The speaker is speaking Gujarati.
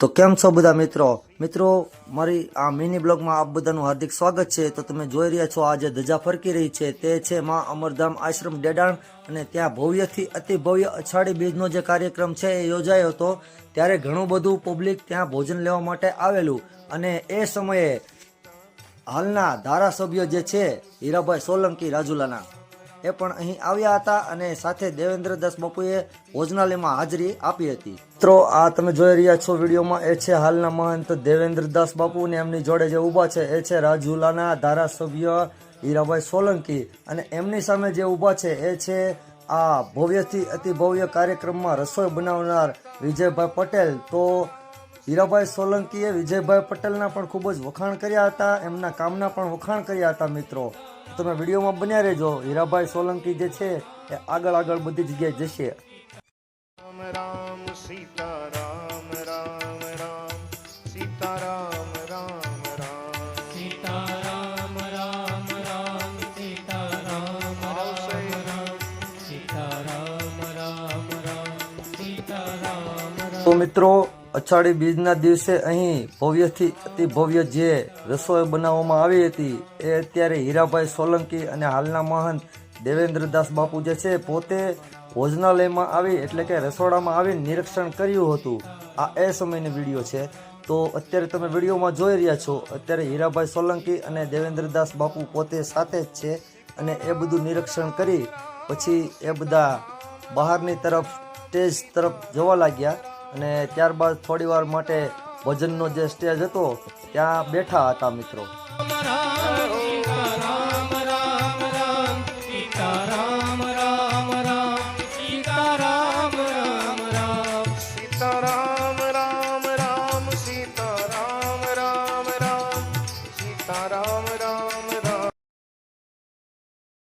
તો કેમ છો બધા મિત્રો? મિત્રો, મારી આ મિની બ્લોગમાં આપ બધાનું હાર્દિક સ્વાગત છે. તો તમે જોઈ રહ્યા છો આજે ધજા ફરકી રહી છે તે છે માં અમરધામ આશ્રમ ડેડાણ અને ત્યાં ભવ્યથી અતિ ભવ્ય અછાડી બીજનો જે કાર્યક્રમ છે એ યોજાયો હતો. ત્યારે ઘણું બધું પબ્લિક ત્યાં ભોજન લેવા માટે આવેલું. અને એ સમયે હાલના ધારાસભ્ય જે છે, હીરાભાઈ સોલંકી રાજુલાના. એ પણ અહીં આવ્યા હતા અને સાથે દેવેન્દ્રદાસ બાપુએ ભોજનાલયમાં હાજરી આપી હતી. મિત્રો, આ તમે જોઈ રહ્યા છો વિડીયોમાં એ છે હાલના મહંત દેવેન્દ્રદાસ બાપુ ને એમની જોડે જે ઊભા છે, એ છે રાજુલાના ધારાસભ્ય હીરાભાઈ સોલંકી અને એમની સામે જે ઊભા છે, એ છે આ ભવ્યથી અતિ ભવ્ય કાર્યક્રમમાં રસોઈ બનાવનાર વિજયભાઈ પટેલ. તો હીરાભાઈ સોલંકીએ વિજયભાઈ પટેલના પણ ખૂબ જ વખાણ કર્યા હતા, એમના કામના પણ વખાણ કર્યા હતા મિત્રો. તમે વિડીયોમાં બન્યા રહેજો. હીરાભાઈ સોલંકી જે છે એ આગળ આગળ બધી જગ્યાએ જશે. રામ રામ સીતા રામ રામ રામ સીતા રામ રામ રામ સીતારામ રામ રામ સીતારામ આવશે સીતારામ રામ રામ સીતારામ તો મિત્રો અષાઢી બીજના દિવસે અહીં ભવ્યથી અતિ ભવ્ય જે રસોઈ બનાવવામાં આવી હતી, એ અત્યારે હીરાભાઈ સોલંકી અને હાલના મહંત દેવેન્દ્રદાસ બાપુ જે છે, પોતે ભોજનાલયમાં આવી એટલે કે રસોડામાં આવી નિરીક્ષણ કર્યું હતું. આ એ સમયની વીડિયો છે. તો અત્યારે તમે વિડીયોમાં જોઈ રહ્યા છો, અત્યારે હીરાભાઈ સોલંકી અને દેવેન્દ્રદાસ બાપુ પોતે સાથે જ છે અને એ બધું નિરીક્ષણ કરી પછી એ બધા બહારની તરફ, સ્ટેજ તરફ જવા લાગ્યા. અને ત્યારબાદ થોડી વાર માટે ભજનનો જે સ્ટેજ હતો, ત્યાં બેઠા હતા મિત્રો. રામ રામ